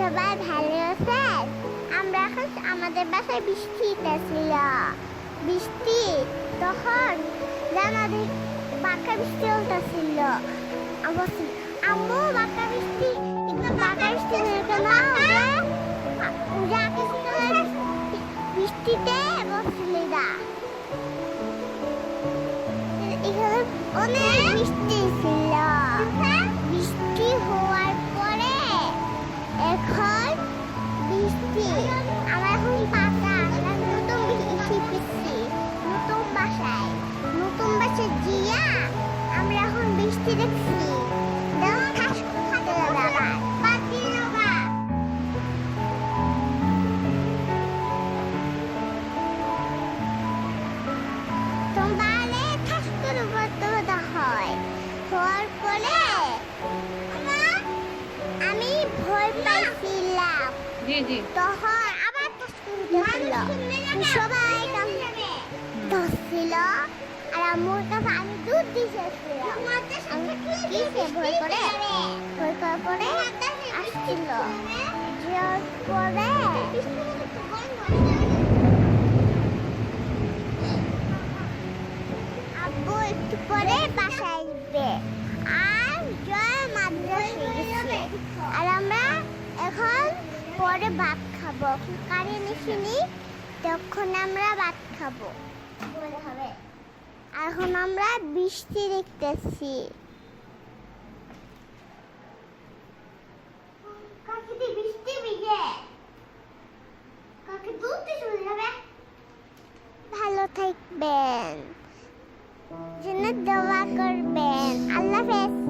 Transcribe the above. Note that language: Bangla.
সবাই ভালো আছেন? আমরা এখন আমাদের বাসায় বৃষ্টি ছিল বৃষ্টি, তখন জানাদের বাঁকা বৃষ্টি হতেছিল আমার আম্মু, বাঁকা বৃষ্টি। কিন্তু বাঁকা বৃষ্টি বৃষ্টিতে বসছিল না এখানে অনেক বৃষ্টি তখন আবার ঠাস করে উঠেছিল সবাই আর আমার কাছে আমি দুধ দিয়েছিলাম। কিসে ভয় করে? ভয় করার পরে আসছিল। আব্বু একটু পরে বাসায় আসবে। আর জয় মাদ্রাসে আর আমরা এখন পরে ভাত খাব। কারেন্ট এসেনি তখন আমরা ভাত খাব। এখন আমরা বৃষ্টি দেখতেছি। tek ben. Cennet dua kır ben. Allah.